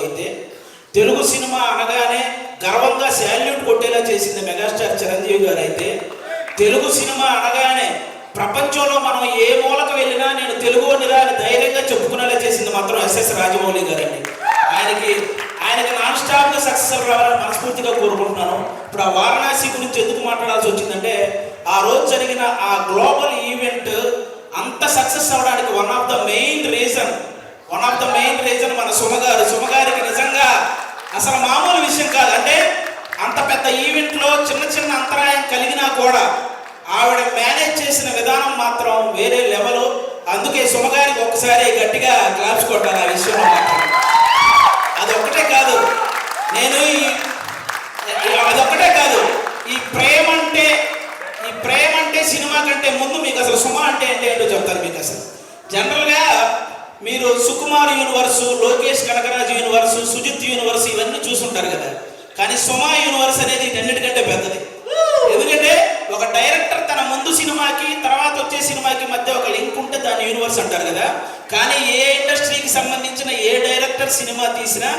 అయితే తెలుగు సినిమా అనగానే గర్వంగా శాల్యూట్ కొట్టేలా చేసింది మెగాస్టార్ చిరంజీవి గారు అయితే తెలుగు సినిమా అనగానే ప్రపంచంలో మనం ఏ మూలకు వెళ్ళినా నేను తెలుగు నిరాని ధైర్యంగా చెప్పుకునేలా చేసింది మాత్రం ఎస్ఎస్ రాజమౌళి గారండి. ఆయనకి ఆయనకి నాన్ స్టాప్గా సక్సెస్ రావాలని మనస్ఫూర్తిగా కోరుకుంటున్నాను. ఇప్పుడు ఆ వారణాసి గురించి ఎందుకు మాట్లాడాల్సి వచ్చిందంటే ఆ రోజు జరిగిన ఆ గ్లోబల్ ఈవెంట్ అంత సక్సెస్ అవడానికి one of the main reason one of the main reason మన సుమగారు సుమగారికి నిజంగా అసలు మామూలు విషయం కాదు అంటే అంత పెద్ద ఈవెంట్లో చిన్న చిన్న అంతరాయం కలిగినా కూడా ఆవిడ మేనేజ్ చేసిన విధానం మాత్రం వేరే లెవెల్. అందుకే సుమగారికి ఒక్కసారి గట్టిగా క్లాప్స్ కొట్టాలి ఆ విషయంలో అది ఒకటే కాదు. నేను ఈ అదొక్కటే కాదు. ఈ ప్రేమ అంటే ఈ ప్రేమ అంటే సినిమా కంటే ముందు మీకు అసలు సుమ అంటే ఏంటి ఏంటో చెప్తాను మీకు అసలు. General Sukumar universe Lokesh Kanagaraju universe Sujith universe ఇవన్నీ చూసుంటారు కదా. కానీ సుమా యూనివర్స్ అనేది వీటన్నిటికంటే పెద్దది. ఎందుకంటే ఒక డైరెక్టర్ తన ముందు సినిమాకి తర్వాత వచ్చే సినిమాకి మధ్య ఒక లింక్ ఉంటే దాన్ని యూనివర్స్ అంటారు కదా. కానీ ఏ ఇండస్ట్రీకి సంబంధించిన ఏ డైరెక్టర్ సినిమా తీసినా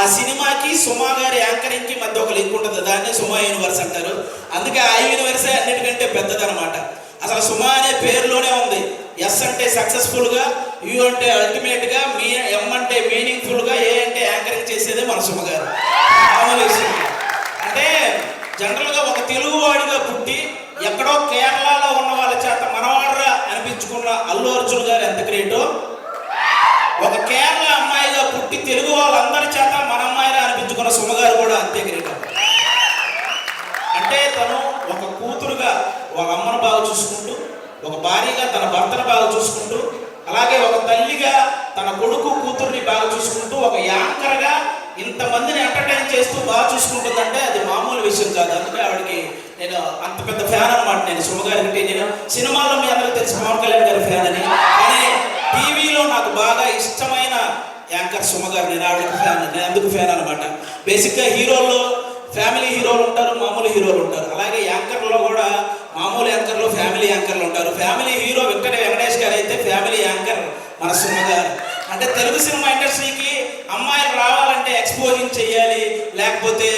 ఆ సినిమాకి సుమా గారి యాంకరింగ్కి మధ్య ఒక లింక్ ఉంటుంది. దాన్నే సుమా యూనివర్స్ అంటారు. అందుకే ఆ యూనివర్సే అన్నిటికంటే పెద్దదనమాట అసలు సుమా అనే పేరులోనే ఉంది. ఎస్ అంటే సక్సెస్ఫుల్గా యూ అంటే అల్టిమేట్గా మీ ఎం అంటే మీనింగ్ఫుల్గా ఏ అంటే యాంకరింగ్ చేసేదే మనసుమ గారు. మామూలు అంటే జనరల్గా ఒక తెలుగువాడిగా పుట్టి ఎక్కడో కేరళలో ఉన్న వాళ్ళ చేత మనవాడరా అనిపించుకున్న అల్లు అర్జున్ గారు ఎంత గ్రేటో ఒక కేరళ అమ్మాయిగా పుట్టి తెలుగు వాళ్ళందరి చేత మన అమ్మాయిలా అనిపించుకున్న సుమగారు కూడా అంతే గ్రేట్ అంటే తను ఒక కూతురుగా వాళ్ళ అమ్మను బాగా చూసుకుంటూ ఒక భార్యగా తన భర్తను బాగా చూసుకుంటూ అలాగే ఒక తల్లిగా తన కొడుకు కూతుర్ని బాగా చూసుకుంటూ ఒక యాంకర్గా ఇంతమందిని ఎంటర్టైన్ చేస్తూ బాగా చూసుకుంటుందంటే అది మామూలు విషయం కాదు. అందుకే ఆవిడకి నేను అంత పెద్ద ఫ్యాన్ అనమాట నేను. సుమగారి అంటే నేను సినిమాల్లో మీ అందరికీ తెలిసి పవన్ కళ్యాణ్ గారి ఫ్యాన్ అని. కానీ టీవీలో నాకు బాగా ఇష్టమైన యాంకర్ సుమ గారు నేను ఆవిడకి ఫ్యాన్. నేను అందుకు ఫ్యాన్ అనమాట బేసిక్గా హీరోల్లో ఫ్యామిలీ హీరోలు ఉంటారు మామూలు హీరోలు ఉంటారు. అలాగే యాంకర్లో కూడా మామూలు యాంకర్లు ఫ్యామిలీ యాంకర్లు ఉంటారు. ఫ్యామిలీ హీరో వెంకట వెంకటేష్ గారు అయితే ఫ్యామిలీ యాంకర్ మన సుమ గారు అంటే తెలుగు సినిమా ఇండస్ట్రీకి అమ్మాయిలు రావాలంటే ఎక్స్పోజింగ్ చేయాలి లేకపోతే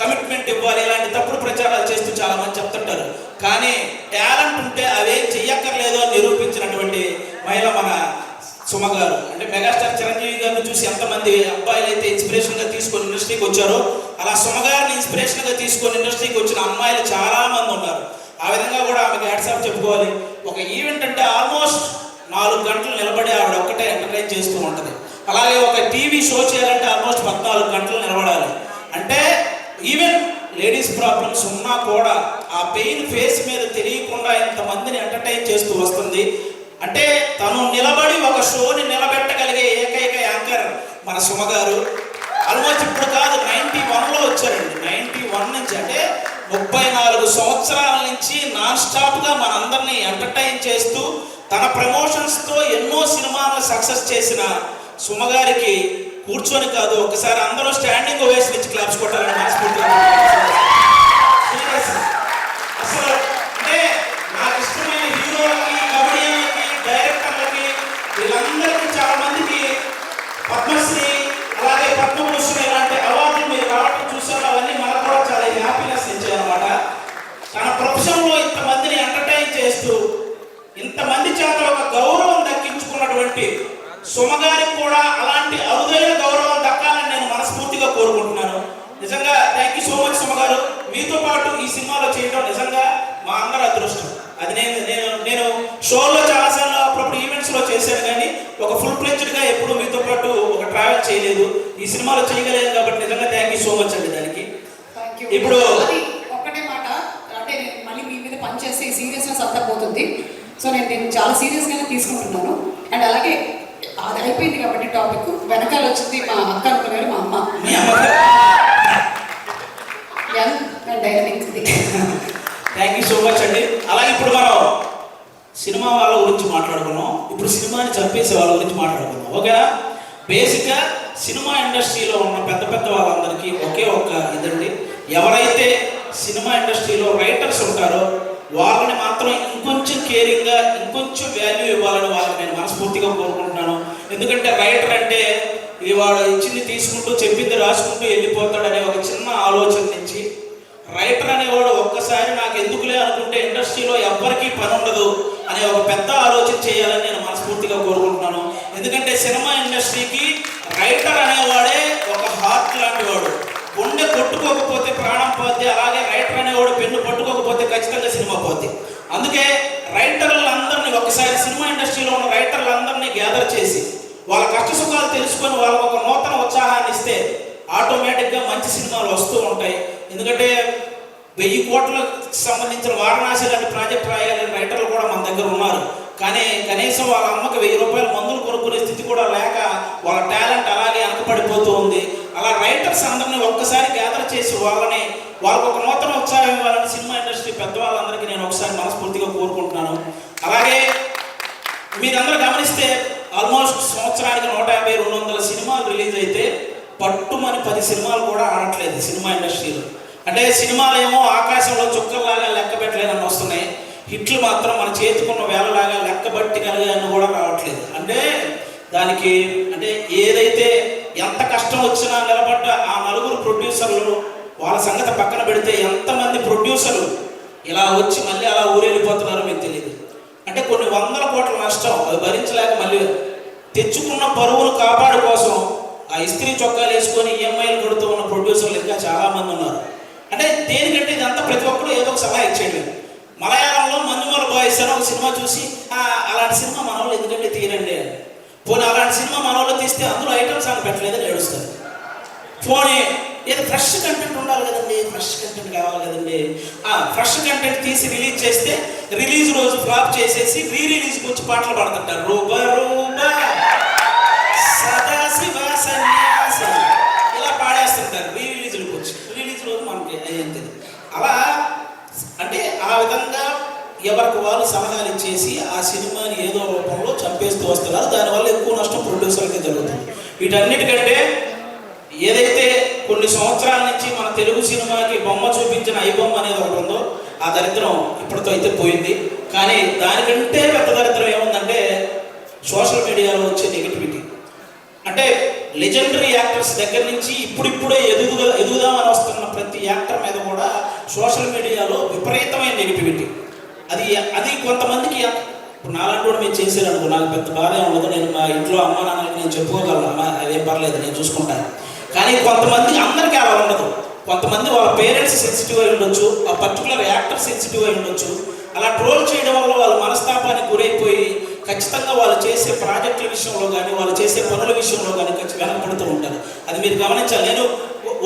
కమిట్మెంట్ ఇవ్వాలి ఇలాంటి తప్పుడు ప్రచారాలు చేస్తూ చాలా మంది చెప్తుంటారు. కానీ టాలెంట్ ఉంటే అవేం చెయ్యక్కర్లేదు అని నిరూపించినటువంటి మహిళ మన సుమ గారు అంటే మెగాస్టార్ చిరంజీవి గారిని చూసి ఎంతమంది అబ్బాయిలు అయితే ఇన్స్పిరేషన్గా తీసుకొని ఇండస్ట్రీకి వచ్చారో అలా సుమ గారిని తీసుకొని ఇండస్ట్రీకి వచ్చిన అమ్మాయిలు చాలా మంది ఉన్నారు. హ్యాట్స్ ఆఫ్ చెప్పుకోవాలి. ఒక ఈవెంట్ అంటే ఆల్మోస్ట్ నాలుగు గంటలు నిలబడి ఆవిడ ఒక్కటే ఎంటర్టైన్ చేస్తూ ఉంటుంది. అలాగే ఒక టీవీ షో చేయాలంటే ఆల్మోస్ట్ పద్నాలుగు గంటలు నిలబడాలి. అంటే ఈవెన్ లేడీస్ ప్రాబ్లమ్స్ ఉన్నా కూడా ఆ పెయిన్ ఫేస్ మీద తెలియకుండా ఇంతమందిని ఎంటర్టైన్ చేస్తూ వస్తుంది. అంటే తను నిలబడి ఒక షోని నిలబెట్టగలిగే ఏకైక యాంకర్ మన సుమగారు ఆల్మోస్ట్ ఇప్పుడు కాదు నైన్టీ వన్లో వచ్చారండి. నైన్టీ వన్ నుంచి అంటే ముప్పై నాలుగు సంవత్సరాల నుంచి నాన్ స్టాప్గా మనందరినీ ఎంటర్టైన్ చేస్తూ తన ప్రమోషన్స్తో ఎన్నో సినిమాలను సక్సెస్ చేసిన సుమగారికి కూర్చొని కాదు ఒకసారి అందరూ స్టాండింగ్ ఓవేషన్ ఇచ్చి క్లాప్స్ కొట్టాలని మనస్ఫూర్తిగా Serious. అసలు అంటే నాకు ఇష్టమైన హీరోలకి కమెడియన్లకి డైరెక్టర్లకి వీళ్ళందరికీ చాలా మందికి పద్మశ్రీ అలాగే పద్మభూషణ్ ఇలాంటి అవార్డులు మీరు రావడం చూసారు అవన్నీ మనకు కూడా చాలా హ్యాపీనెస్ ఇచ్చాయి అనమాట తన ప్రొఫెషన్లో ఇంతమందిని ఎంటర్టైన్ చేస్తూ ఇంతమంది చేత ఒక గౌరవం దక్కించుకున్నటువంటి సుమగారికి కూడా అలాంటి అరుదైన గౌరవం దక్కాలని నేను మనస్ఫూర్తిగా కోరుకుంటున్నాను. నిజంగా థ్యాంక్ యూ సో మచ్ సుమగారు మీతో పాటు ఈ సినిమాలో చేయడం నిజంగా మా అందరి అదృష్టం. అది నేను నేను నేను షోలో చాలాసార్లు అప్పుడప్పుడు ఈవెంట్స్లో చేశాను కానీ ఒక ఫుల్గా ఎప్పుడు మీతో పాటు ఒక ట్రావెల్ చేయలేదు. ఈ సినిమాలో చేయగలేదు కాబట్టి నిజంగా థ్యాంక్ యూ సో మచ్ అండి దానికి. ఇప్పుడు- ఒక్కటే మాట. అంటే మళ్ళీ మీ మీద పనిచేస్తే సీరియస్నెస్ అంతా పోతుంది. సో నేను నేను చాలా సీరియస్గానే తీసుకుంటున్నాను. అండ్ అలాగే అది అయిపోయింది కాబట్టి టాపిక్. వెనకాల వచ్చింది మా అక్క అనుకున్నారు మా అమ్మ. Dynamic thank you so much అండి. అలాగే ఇప్పుడు మనం సినిమా వాళ్ళ గురించి మాట్లాడుకున్నాం. ఇప్పుడు సినిమాని చంపేసే వాళ్ళ గురించి మాట్లాడుకుందాం ఓకేనా? బేసిక్గా సినిమా ఇండస్ట్రీలో ఉన్న పెద్ద పెద్ద వాళ్ళందరికీ ఒకే ఒక్క ఇదండి. ఎవరైతే సినిమా ఇండస్ట్రీలో రైటర్స్ ఉంటారో వాళ్ళని మాత్రం ఇంకొంచెం కేరింగ్గా ఇంకొంచెం వాల్యూ ఇవ్వాలని వాళ్ళని నేను మనస్ఫూర్తిగా కోరుకుంటున్నాను. ఎందుకంటే రైటర్ అంటే ఈ వాడు ఇచ్చింది తీసుకుంటూ చెప్పింది రాసుకుంటూ వెళ్ళిపోతాడనే ఒక చిన్న ఆలోచన నుంచి రైటర్ అనేవాడు ఒక్కసారి నాకు ఎందుకులే అనుకుంటే ఇండస్ట్రీలో ఎవ్వరికీ పని ఉండదు అనే ఒక పెద్ద ఆలోచన చేయాలని నేను మనస్ఫూర్తిగా కోరుకుంటున్నాను. ఎందుకంటే సినిమా ఇండస్ట్రీకి రైటర్ అనేవాడే ఒక హార్ట్ లాంటి వాడు. గుండె కొట్టుకోకపోతే ప్రాణం పోద్ది అలాగే రైటర్ అనేవాడు పెన్ను పట్టుకోకపోతే ఖచ్చితంగా సినిమా పోద్ది. అందుకే రైటర్లందరినీ ఒకసారి సినిమా ఇండస్ట్రీలో ఉన్న రైటర్లందరినీ గ్యాదర్ చేసి వాళ్ళ కష్ట సుఖాలు తెలుసుకొని వాళ్ళకు ఒక నూతన ఉత్సాహాన్ని ఇస్తే ఆటోమేటిక్గా మంచి సినిమాలు వస్తూ ఉంటాయి. ఎందుకంటే వెయ్యి కోట్లకు సంబంధించిన వారణాసి లాంటి ప్రాజెక్ట్ రాయాలని రైటర్లు కూడా మన దగ్గర ఉన్నారు. కానీ కనీసం వాళ్ళ అమ్మకి వెయ్యి రూపాయల మందులు కొనుక్కునే స్థితి కూడా లేక వాళ్ళ టాలెంట్ అలాగే అనకపడిపోతూ ఉంది. అలా రైటర్స్ అందరినీ ఒక్కసారి గ్యాదర్ చేసి వాళ్ళని వాళ్ళకు ఒక నూతన ఉత్సాహం ఇవ్వాలని సినిమా ఇండస్ట్రీ పెద్దవాళ్ళందరికీ నేను ఒకసారి మనస్ఫూర్తిగా కోరుకుంటున్నాను. అలాగే మీరందరూ గమనిస్తే ఆల్మోస్ట్ సంవత్సరానికి నూట యాభై రెండు వందల సినిమాలు రిలీజ్ అయితే పట్టుమని పది సినిమాలు కూడా ఆడట్లేదు సినిమా ఇండస్ట్రీలో. అంటే సినిమాలు ఏమో ఆకాశంలో చుక్కల్లాగా లెక్క పెట్టలేదని వస్తున్నాయి. హిట్లు మాత్రం మన చేతికున్న వేలలాగా లెక్క బట్టగలిగాయని కూడా రావట్లేదు. అంటే దానికి అంటే ఏదైతే ఎంత కష్టం వచ్చినా నిలబడ్డ ఆ నలుగురు ప్రొడ్యూసర్లు వాళ్ళ సంగతి పక్కన పెడితే ఎంతమంది ప్రొడ్యూసర్లు ఇలా వచ్చి మళ్ళీ అలా ఊరెళ్ళిపోతున్నారో మీకు తెలియదు అంటే కొన్ని వందల కోట్ల నష్టం అది భరించలేక మళ్ళీ తెచ్చుకున్న పరువును కాపాడు కోసం ఆ ఇస్త్రీ చొక్కాలు వేసుకొని ఈఎంఐలు కొడుతూ ఉన్న ప్రొడ్యూసర్లు ఇంకా చాలామంది ఉన్నారు. అంటే దేనికంటే ఇదంతా ప్రతి ఒక్కరు ఏదో ఒక సలహా ఇచ్చేయండి మలయాళంలో మంజుమల బాయ్స్ అని ఒక సినిమా చూసి అలాంటి సినిమా మన వాళ్ళు ఎందుకంటే తీరండి పోనీ అలాంటి సినిమా మన వాళ్ళు తీస్తే అందులో ఐటమ్స్ అని పెట్టలేదని ఏడుస్తారు. పోనీ ఏదో ఫ్రెష్ కంటెంట్ ఉండాలి కదండి ఫ్రెష్ కంటెంట్ కావాలి కదండి. ఆ ఫ్రెష్ కంటెంట్ తీసి రిలీజ్ చేస్తే రిలీజ్ రోజు ఫ్లాప్ చేసేసి రీ రిలీజ్కి వచ్చి పాటలు పాడుతుంటారు. రూబ ఎవరికి వాళ్ళు సలహాలు ఇచ్చేసి ఆ సినిమాని ఏదో రూపంలో చంపేస్తూ వస్తున్నారు. దానివల్ల ఎక్కువ నష్టం ప్రొడ్యూసర్కి జరుగుతుంది. వీటన్నిటికంటే ఏదైతే కొన్ని సంవత్సరాల నుంచి మన తెలుగు సినిమాకి బొమ్మ చూపించిన ఐబొమ్మ అనేది ఒకటి ఉందో ఆ దరిద్రం ఇప్పటితో అయితే పోయింది. కానీ దానికంటే పెద్ద దరిద్రం ఏముందంటే సోషల్ మీడియాలో వచ్చే నెగిటివిటీ. అంటే లెజెండరీ యాక్టర్స్ దగ్గర నుంచి ఇప్పుడిప్పుడే ఎదుగుదల ఎదుగుదామని వస్తున్న ప్రతి యాక్టర్ మీద కూడా సోషల్ మీడియాలో విపరీతమైన నెగిటివిటీ. అది అది కొంతమందికి ఇప్పుడు నాలాంటి కూడా మేము చేసేదనుకో నాకు పెద్ద బాధ ఉండదు నేను మా ఇంట్లో అమ్మ నాన్నకి నేను చెప్పుకోగలను అమ్మ అదేం పర్లేదు నేను చూసుకుంటాను. కానీ కొంతమంది అందరికీ అలా ఉండదు. కొంతమంది వాళ్ళ పేరెంట్స్ సెన్సిటివ్ అయి ఉండొచ్చు ఆ పర్టికులర్ యాక్టర్ సెన్సిటివ్ అయి ఉండొచ్చు. అలా ట్రోల్ చేయడం వల్ల వాళ్ళ మనస్తాపానికి గురైపోయి ఖచ్చితంగా వాళ్ళు చేసే ప్రాజెక్టుల విషయంలో కానీ వాళ్ళు చేసే పనుల విషయంలో కానీ ఖచ్చితంగా వెనకబడుతూ ఉంటారు. అది మీరు గమనించాలి. నేను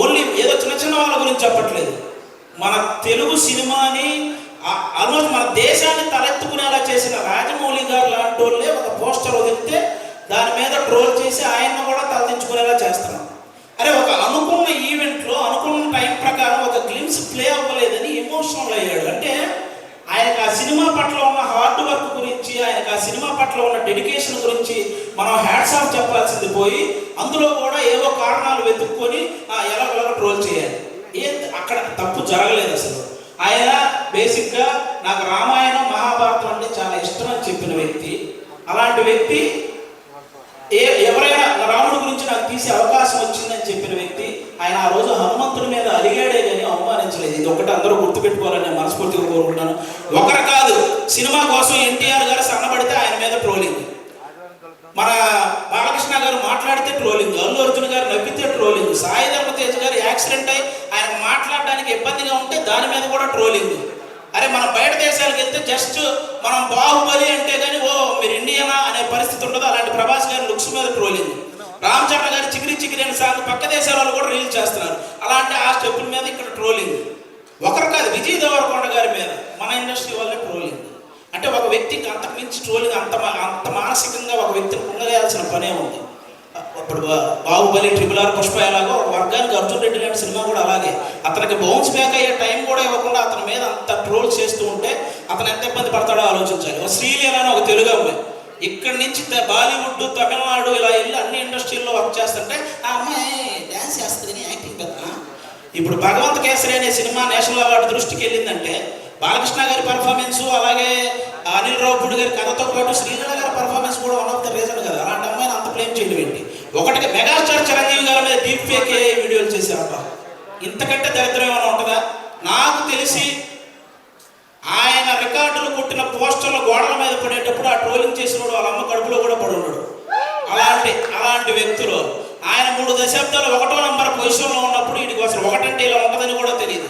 ఓన్లీ ఏదో చిన్న చిన్న వాళ్ళ గురించి చెప్పట్లేదు. మన తెలుగు సినిమాని ఆల్మోస్ట్ మన దేశాన్ని తలెత్తుకునేలా చేసిన రాజమౌళి గారు లాంటి వాళ్ళే ఒక పోస్టర్ వదిలితే దాని మీద ట్రోల్ చేసి ఆయన్ని కూడా తలదించుకునేలా చేస్తున్నాం. అరే ఒక అనుకున్న ఈవెంట్లో అనుకున్న టైం ప్రకారం ఒక గ్లిమ్స్ ప్లే అవ్వలేదని ఎమోషనల్ అయ్యాడు. అంటే ఆయనకు ఆ సినిమా పట్ల ఉన్న హార్డ్ వర్క్ గురించి ఆయనకు ఆ సినిమా పట్ల ఉన్న డెడికేషన్ గురించి మనం హ్యాట్స్ ఆఫ్ చెప్పాల్సింది పోయి అందులో కూడా ఏవో కారణాలు వెతుక్కొని ఆ ట్రోల్ చేయాలి. ఏ అక్కడ తప్పు జరగలేదు అసలు. ఆయన బేసిక్గా నాకు రామాయణం మహాభారతం అంటే చాలా ఇష్టం అని చెప్పిన వ్యక్తి. అలాంటి వ్యక్తి ఏ ఎవరైనా రాముడి గురించి నాకు తీసే అవకాశం వచ్చిందని చెప్పిన వ్యక్తి ఆయన ఆ రోజు హనుమంతుడి మీద అలిగాడే కానీ అవమానించలేదు. ఇది ఒకటి అందరూ గుర్తుపెట్టుకోవాలని నేను మనస్ఫూర్తిగా కోరుకుంటున్నాను. ఒకరు కాదు సినిమా కోసం ఎన్టీఆర్ గారు సన్నబడితే ఆయన మీద ట్రోలింగ్. మన గారు మాట్లాడితే ట్రోలింగ్. అల్లు అర్జున్ గారు నవ్వితే ట్రోలింగ్. సాయి ధర్మ తేజ్ గారు యాక్సిడెంట్ అయి ఆయన మాట్లాడడానికి ఇబ్బందిగా ఉంటే దాని మీద కూడా ట్రోలింగ్. అరే మనం బయట దేశాలకు వెళ్తే జస్ట్ మనం బాహుబలి అంటే కానీ ఓ మీరు ఇండియనా అనే పరిస్థితి ఉండదు. అలాంటి ప్రభాస్ గారి లుక్స్ మీద ట్రోలింగ్. రామ్ చరణ్ గారి చిగిరి చిగిరి అని సాంగ్ పక్క దేశాల వాళ్ళు కూడా రీల్ చేస్తున్నారు. అలాంటి ఆ స్టెప్పుల మీద ఇక్కడ ట్రోలింగ్. ఒకరు కాదు విజయ్ దేవరకొండ గారి మీద మన ఇండస్ట్రీ వాళ్ళే ట్రోలింగ్. అంటే ఒక వ్యక్తికి అంతకు మించి ట్రోలింగ్ అంత అంత మానసికంగా ఒక వ్యక్తిని పొందలేయాల్సిన పనే ఉంది. ఇప్పుడు బాహుబలి ట్రిపుల్ ఆర్ పుష్ప ఎలాగో వర్గానికి అర్జున్ రెడ్డి లాంటి సినిమా కూడా అలాగే. అతనికి బౌన్స్ బ్యాక్ అయ్యే టైం కూడా ఇవ్వకుండా అతని మీద అంత ట్రోల్ చేస్తూ ఉంటే అతను ఎంత ఇబ్బంది పడతాడో ఆలోచించాలి. ఒక శ్రీలీల అని ఒక తెలుగు అమ్మాయి. ఇక్కడి నుంచి బాలీవుడ్ తమిళనాడు ఇలా వెళ్ళి అన్ని ఇండస్ట్రీల్లో వర్క్ చేస్తుంటే ఆ అమ్మాయి డ్యాన్స్ చేస్తుంది యాక్టింగ్ కదా. ఇప్పుడు భగవంత్ కేసరి అనే సినిమా నేషనల్ అవార్డు దృష్టికి వెళ్ళిందంటే బాలకృష్ణ గారి పర్ఫార్మెన్స్ అలాగే అనిల్ రావుపూడి గారి కథతో పాటు శ్రీలీల గారి పర్ఫార్మెన్స్ కూడా వన్ ఆఫ్ ద రీజన్ కదా. అలాంటి అమ్మాయిని అంత ప్లేమ్ చేయడం ఏంటి? ఒకటి మెగాస్టార్ చిరంజీవి గారి మీద డీప్ ఫేక్ వీడియోలు చేశారబ్బా ఇంతకంటే దరిద్రం ఏమైనా ఉంటుందా? నాకు తెలిసి ఆయన రికార్డులు కొట్టిన పోస్టర్లు గోడల మీద పడేటప్పుడు ఆ ట్రోలింగ్ చేసినోడు వాళ్ళ అమ్మ కడుపులో కూడా పడి ఉన్నాడు. అలాంటి అలాంటి వ్యక్తులు. ఆయన మూడు దశాబ్దాలు ఒకటో నంబర్ పొజిషన్లో ఉన్నప్పుడు వీడికి అసలు ఒకటంటే ఇలా ఉండదని కూడా తెలియదు.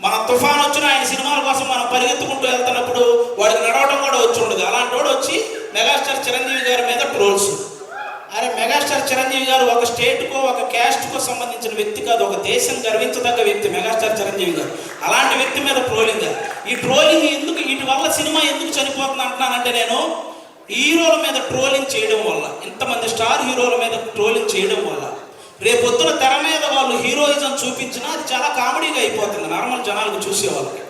మన తుఫాన్ వచ్చిన ఆయన సినిమాల కోసం మనం పరిగెత్తుకుంటూ వెళ్తున్నప్పుడు వాడికి నడవడం కూడా వచ్చి ఉండదు. అలాంటి వాడు వచ్చి మెగాస్టార్ చిరంజీవి గారి మీద ట్రోల్స్ అరే మెగాస్టార్ చిరంజీవి గారు ఒక స్టేట్కో ఒక క్యాస్ట్కో సంబంధించిన వ్యక్తి కాదు ఒక దేశం గర్వించదగ్గ వ్యక్తి మెగాస్టార్ చిరంజీవి గారు. అలాంటి వ్యక్తి మీద ట్రోలింగ్. ఈ ట్రోలింగ్ ఎందుకు వీటి వల్ల సినిమా ఎందుకు చనిపోతుంది అంటున్నానంటే నేను హీరోల మీద ట్రోలింగ్ చేయడం వల్ల ఇంతమంది స్టార్ హీరోల మీద ట్రోలింగ్ చేయడం వల్ల. రేపొద్దున తెర మీద వాళ్ళు హీరోయిజం చూపించినా అది చాలా కామెడీగా అయిపోతుంది నార్మల్ జనాలకు చూసే వాళ్ళకి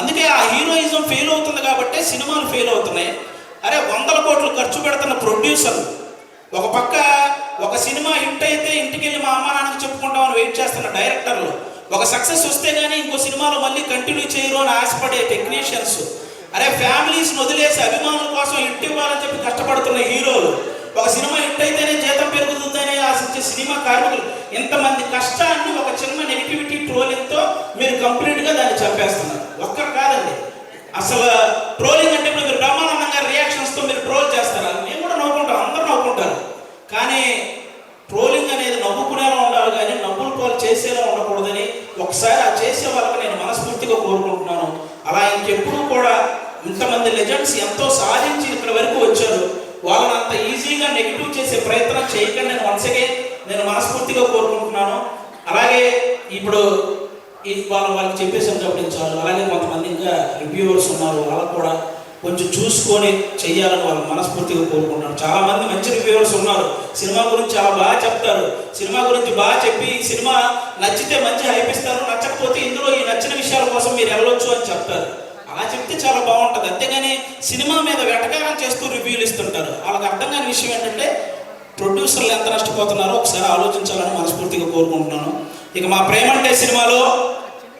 అందుకే ఆ హీరోయిజం ఫెయిల్ అవుతుంది కాబట్టి సినిమాలు ఫెయిల్ అవుతున్నాయి. అరే వందల కోట్లు ఖర్చు పెడుతున్న ప్రొడ్యూసర్లు ఒక పక్క ఒక సినిమా హిట్ అయితే ఇంటికి వెళ్ళి మా అమ్మ నాన్నకి చెప్పుకుంటామని వెయిట్ చేస్తున్న డైరెక్టర్లు ఒక సక్సెస్ వస్తే కానీ ఇంకో సినిమాలో మళ్ళీ కంటిన్యూ చేయరు అని ఆశపడే టెక్నీషియన్స్ అరే ఫ్యామిలీస్ వదిలేసి అభిమానుల కోసం ఇంటి ఇవ్వాలని చెప్పి కష్టపడుతున్న హీరోలు. ఒక సినిమా హిట్ అయితేనే జీతం పెరుగుతుందని ఆశించే సినిమా కార్మికులు. ఇంతమంది కష్టాన్ని ఒక చిన్న నెగిటివిటీ ట్రోలింగ్తో మీరు కంప్లీట్గా దాన్ని చంపేస్తున్నారు. ఒక్కరు కాదండి. అసలు ట్రోలింగ్ అంటే ఇప్పుడు మీరు బ్రహ్మానందం గారి రియాక్షన్స్తో మీరు ట్రోల్ చేస్తారా మేము కూడా నవ్వుకుంటాం అందరూ నవ్వుకుంటారు కానీ ట్రోలింగ్ అనేది నవ్వుకునేలా ఉండాలి కానీ నవ్వులు ట్రోల్ చేసేలా ఉండకూడదని ఒకసారి ఆ చేసే వాళ్ళకి నేను మనస్ఫూర్తిగా కోరుకుంటున్నాను అలా ఇంకెప్పుడు కూడా ఇంతమంది లెజెండ్స్ ఎంతో సాధించి ఇక్కడ వరకు వచ్చారు వాళ్ళని అంత ఈజీగా నెగిటివ్ చేసే ప్రయత్నం చేయకండి నేను వన్స్ అగైన్ నేను మనస్ఫూర్తిగా కోరుకుంటున్నాను అలాగే ఇప్పుడు ఈ వాళ్ళు వాళ్ళకి చెప్పేసాను కాబట్టి చాలు అలాగే కొంతమంది ఇంకా రివ్యూవర్స్ ఉన్నారు వాళ్ళకు కూడా కొంచెం చూసుకొని చెయ్యాలని వాళ్ళు మనస్ఫూర్తిగా కోరుకుంటున్నాను. చాలా మంది మంచి రివ్యూవర్స్ ఉన్నారు. సినిమా గురించి చాలా బాగా చెప్తారు. సినిమా గురించి బాగా చెప్పి ఈ సినిమా నచ్చితే మంచి హైప్ ఇస్తారు. నచ్చకపోతే ఇందులో ఈ నచ్చిన విషయాల కోసం మీరు వెళ్ళొచ్చు అని చెప్తారు. అలా చెప్తే చాలా బాగుంటుంది. అంతేగాని సినిమా మీద వెటకారం చేస్తూ రివ్యూలు ఇస్తుంటారు. వాళ్ళకి అర్థం కాని విషయం ఏంటంటే ప్రొడ్యూసర్లు ఎంత నష్టపోతున్నారో ఒకసారి ఆలోచించాలని మనస్ఫూర్తిగా కోరుకుంటున్నాను. ఇక మా ప్రేమంటే సినిమాలో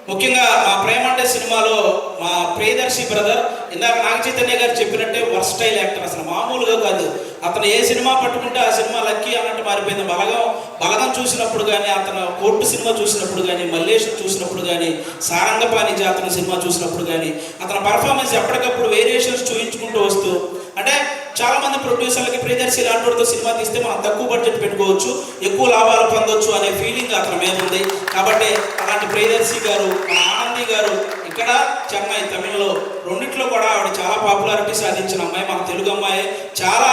ముఖ్యంగా మా ప్రేమంటే సినిమాలో మా ప్రియదర్శి బ్రదర్ ఇందాక నాగ చైతన్య గారు చెప్పినట్టే వర్స్టైల్ యాక్టర్ అసలు మామూలుగా కాదు. అతను ఏ సినిమా పట్టుకుంటే ఆ సినిమా లక్కీ అన్నట్టు మారిపోయింది. బలగం బలగం చూసినప్పుడు కానీ అతను కోర్టు సినిమా చూసినప్పుడు కానీ మల్లేశ్వర్ చూసినప్పుడు కానీ సారంగపాణి జాతర సినిమా చూసినప్పుడు కానీ అతని పర్ఫార్మెన్స్ ఎప్పటికప్పుడు వేరియేషన్స్ చూపించుకుంటూ వస్తూ అంటే చాలా మంది ప్రొడ్యూసర్లకి ప్రియదర్శి లాంటి సినిమా తీస్తే మనం తక్కువ బడ్జెట్ పెట్టుకోవచ్చు ఎక్కువ లాభాలు పొందొచ్చు అనే ఫీలింగ్ అతని మీద ఉంది. కాబట్టి అలాంటి ప్రియదర్శి గారు మన ఆనంది గారు ఇక్కడ చెన్నై తమిళలో రెండిట్లో కూడా ఆవిడ చాలా పాపులారిటీ సాధించిన అమ్మాయి మన తెలుగు అమ్మాయి. చాలా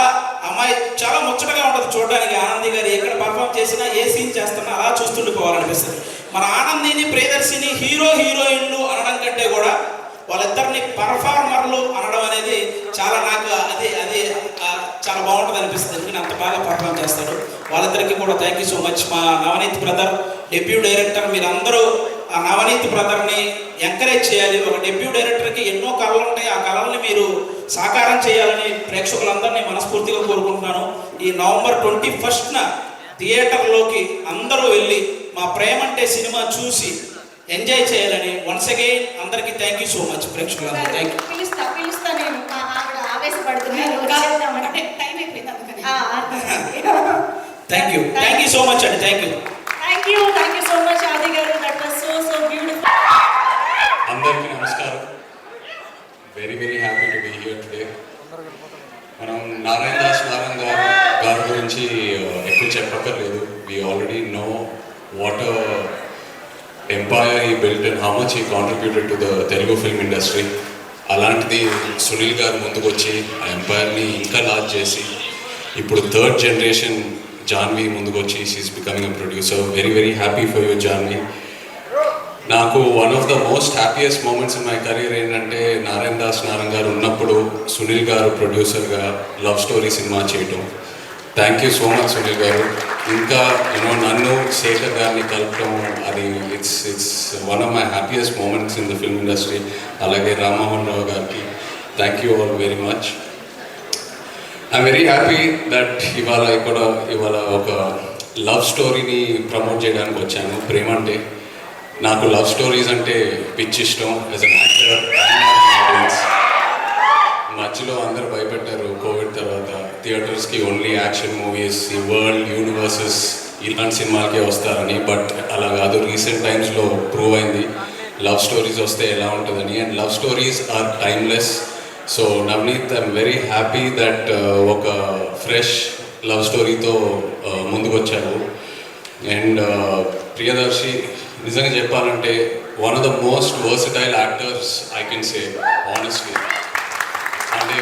అమ్మాయి చాలా ముచ్చటగా ఉంటుంది చూడడానికి. ఆనంది గారు ఎక్కడ పర్ఫామ్ చేసినా ఏ సీన్ చేస్తున్నా అలా చూస్తుండిపోవాలనిపిస్తుంది మన ఆనందిని ప్రియదర్శిని హీరో హీరోయిన్లు అనడం కంటే కూడా వాళ్ళిద్దరిని పర్ఫార్మర్లు అనడం అనేది చాలా నాకు అది అది చాలా బాగుంటుంది అనిపిస్తుంది ఎందుకంటే అంత బాగా పర్ఫామ్ చేస్తారు. వాళ్ళిద్దరికీ కూడా థ్యాంక్ యూ సో మచ్ మా నవనీత్ బ్రదర్ డెబ్యూ డైరెక్టర్ మీరందరూ ఆ నవనీత్ బ్రదర్ని ఎంకరేజ్ చేయాలి. ఒక డెబ్యూ డైరెక్టర్కి ఎన్నో కళలు ఉంటాయి. ఆ కళల్ని మీరు సాకారం చేయాలని ప్రేక్షకులందరినీ మనస్ఫూర్తిగా కోరుకుంటున్నాను. ఈ నవంబర్ ట్వంటీ ఫస్ట్న థియేటర్లోకి అందరూ వెళ్ళి మా ప్రేమంటే సినిమా చూసి ఎంజాయ్ చేయాలని వన్స్ అగైన్ అందరికీ థ్యాంక్ యూ సో మచ్ ప్రేక్షకులందరూ. థ్యాంక్ యూ పిలుస్తా పిలుస్తా నేను. Thank you thank you so much అండి. Thank you thank you thank you so much Adi garu that was so so beautiful అందరికీ నమస్కారం. Very very happy to be here today మనం నారాయణ దాస్ నారాయణ గారు గారి గురించి ఎక్కువ చెప్పక్కర్లేదు. We already know what empire he built and how much he contributed to the Telugu film industry అలాంటిది సునీల్ గారు ముందుకు వచ్చి ఆ ఎంపైర్ని ఇంకా లాంచ్ చేసి ఇప్పుడు థర్డ్ జనరేషన్ జాన్వి ముందుకు వచ్చి she's becoming a producer very very happy for you Janhvi. నాకు one of the most happiest moments in my career ఏంటంటే నారాయణ దాస్ నారాయణ గారు ఉన్నప్పుడు సునీల్ గారు ప్రొడ్యూసర్గా లవ్ స్టోరీ సినిమా చేయటం. Thank you so much Sunil garu. ఇంకా యూనో నన్ను శేఖర్ గారిని కలపడం అది it's it's one of my happiest moments in the film industry అలాగే రామ్మోహన్ రావు గారికి. Thank you all very much I'm very happy that ఇవాళ ఇక్కడ ఇవాళ ఒక లవ్ స్టోరీని ప్రమోట్ చేయడానికి వచ్చాను. ప్రేమ అంటే నాకు లవ్ స్టోరీస్ అంటే పిచ్చి ఇష్టం. యాజ్ అన్ యాక్టర్ మధ్యలో అందరూ భయపెట్టారు. కోవిడ్ తర్వాత థియేటర్స్కి ఓన్లీ యాక్షన్ మూవీస్ ఈ వరల్డ్ యూనివర్సెస్ ఇలాంటి సినిమాలకే వస్తారని. బట్ అలా కాదు రీసెంట్ టైమ్స్లో ప్రూవ్ అయింది. లవ్ స్టోరీస్ వస్తే ఎలా ఉంటుందని. And love stories are timeless so Navaneeth I'm very happy that ఒక ఫ్రెష్ లవ్ స్టోరీతో ముందుకొచ్చారు. అండ్ ప్రియదర్శి నిజంగా చెప్పాలంటే one of the most versatile actors I can say honestly అంటే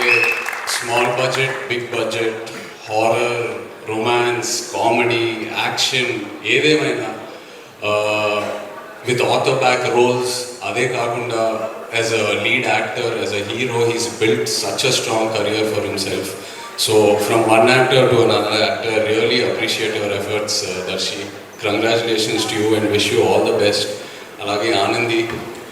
small budget big budget horror romance comedy action ఏదేమైనా with auto back roles అదే కాకుండా as a lead actor as a hero he's built such a strong career for himself so from one actor to another actor really appreciate your efforts Darshi congratulations to you and wish you all the best అలాగే ఆనంది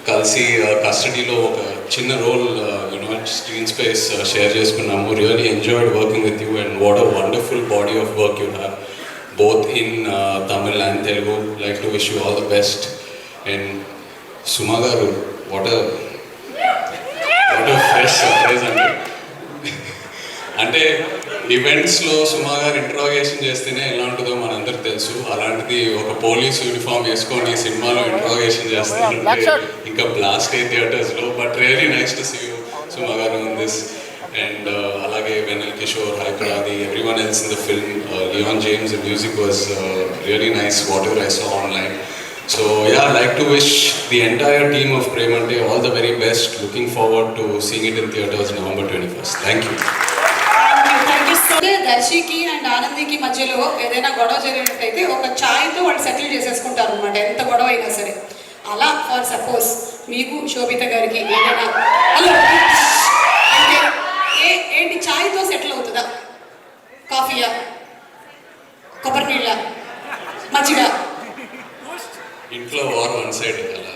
కలిసి కస్టడీలో ఒక చిన్న role you know screen space share చేసుకున్నాము really enjoyed working with you and what a wonderful body of work you have both in Tamil and Telugu like to wish you all the best and Suma garu what what fresh surprise అండి. అంటే ఈవెంట్స్లో సుమా గారు interrogation చేస్తేనే ఎలా ఉంటుందో మనందరికి తెలుసు. అలాంటిది ఒక పోలీస్ యూనిఫామ్ వేసుకొని సినిమాలో ఇంట్రాగేషన్ చేస్తే ఇంకా బ్లాస్ట్ అయ్యి థియేటర్స్లో but really nice to see you Suma garu in this and అలాగే Vennela Kishore Hyper Aadi everyone else in the film Lyon James music was really nice whatever I saw online so yeah like to wish the entire team of Premante all the very best looking forward to seeing it in theatres November twenty first thank you దర్శికి and ఆనందికి మధ్యలో ఏదైనా గొడవ జరిగినట్టయితే ఒక ఛాయ్తో వాళ్ళు settle చేసేసుకుంటారు అనమాట ఎంత గొడవ అయినా సరే. అలా ఫర్ సపోజ్ మీకు శోభిత గారికి ఏదైనా హలో. అంటే ఏ ఏంటి ఛాయ్తో సెటిల్ అవుతుందా? కాఫీయా? కొబ్బరి నీళ్ళ? మజ్జిగ? ఇంట్లో వార్ వన్ సైడ్ అలా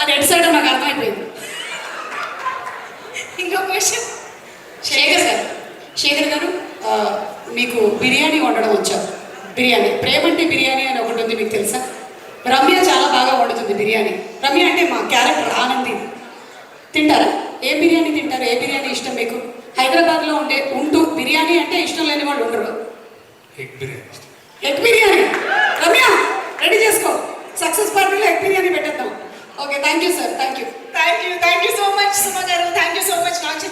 అది ఎటు సైడ్ నాకు అర్థమైపోయింది. ఇంకో క్వశ్చన్ శేఖర్ గారు. శేఖర్ గారు మీకు బిర్యానీ వండడం వచ్చా? బిర్యానీ. ప్రేమంటే బిర్యానీ అని ఒకటి ఉంది మీకు తెలుసా? రమ్య చాలా బాగా వండుతుంది బిర్యానీ. రమ్య అంటే మా క్యారెక్టర్ ఆనంది. తింటారా? ఏ బిర్యానీ తింటారు? ఏ బిర్యానీ ఇష్టం మీకు? హైదరాబాద్లో ఉండే ఉంటూ బిర్యానీ అంటే ఇష్టం లేని వాళ్ళు ఉండరు. Egg biryani egg biryani? Ramya ready చేసుకో. సక్సెస్ పార్టీలో ఎగ్ బిర్యానీ పెట్టేద్దాం. Okay thank you sir thank you thank you thank you so much Suma garu thank you so much నాకు